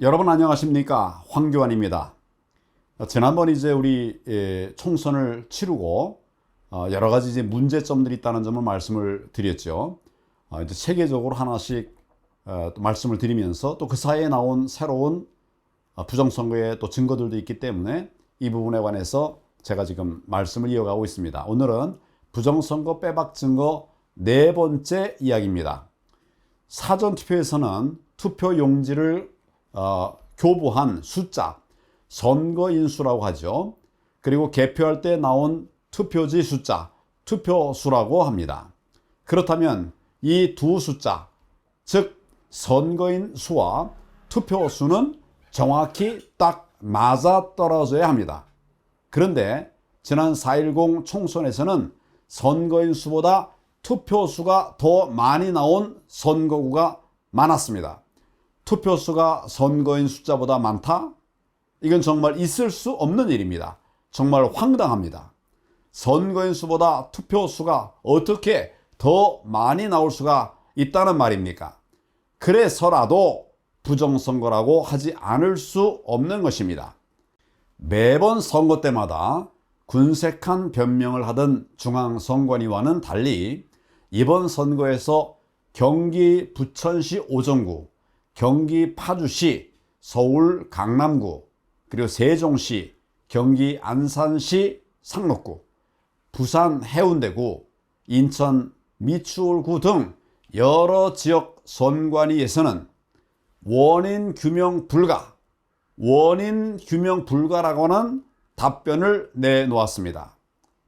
여러분 안녕하십니까 황교안입니다. 어, 지난번 이제 우리 예, 총선을 치르고 어, 여러 가지 이제 문제점들이 있다는 점을 말씀을 드렸죠. 어, 이제 체계적으로 하나씩 어, 또 말씀을 드리면서 또 그 사이에 나온 새로운 어, 부정선거의 또 증거들도 있기 때문에 이 부분에 관해서 제가 지금 말씀을 이어가고 있습니다. 오늘은 부정선거 빼박 증거 네 번째 이야기입니다. 사전투표에서는 투표 용지를 어, 교부한 숫자, 선거인수라고 하죠. 그리고 개표할 때 나온 투표지 숫자, 투표수라고 합니다. 그렇다면 이 두 숫자, 즉 선거인 수와 투표수는 정확히 딱 맞아 떨어져야 합니다. 그런데 지난 4.10 총선에서는 선거인 수보다 투표수가 더 많이 나온 선거구가 많았습니다. 투표수가 선거인 숫자보다 많다? 이건 정말 있을 수 없는 일입니다. 정말 황당합니다. 선거인 수보다 투표수가 어떻게 더 많이 나올 수가 있다는 말입니까? 그래서라도 부정선거라고 하지 않을 수 없는 것입니다. 매번 선거 때마다 군색한 변명을 하던 중앙선관위와는 달리 이번 선거에서 경기 부천시 오정구, 경기 파주시, 서울 강남구, 그리고 세종시, 경기 안산시 상록구, 부산 해운대구, 인천 미추홀구 등 여러 지역 선관위에서는 원인 규명 불가, 원인 규명 불가라고 하는 답변을 내놓았습니다.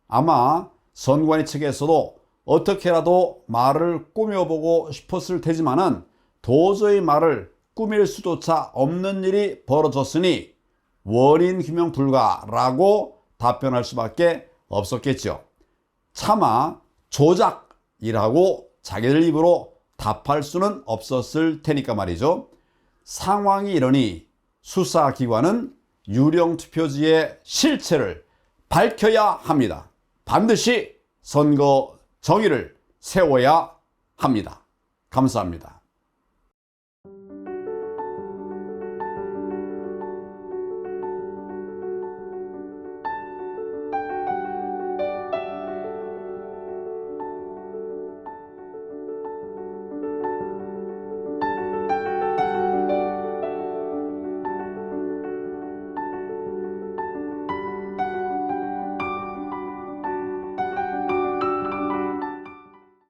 아마 선관위 측에서도 어떻게라도 말을 꾸며보고 싶었을 테지만은 도저히 말을 꾸밀 수조차 없는 일이 벌어졌으니 원인 규명 불가라고 답변할 수밖에 없었겠죠. 차마 조작이라고 자기들 입으로 답할 수는 없었을 테니까 말이죠. 상황이 이러니 수사기관은 유령 투표지의 실체를 밝혀야 합니다. 반드시 선거 정의를 세워야 합니다. 감사합니다.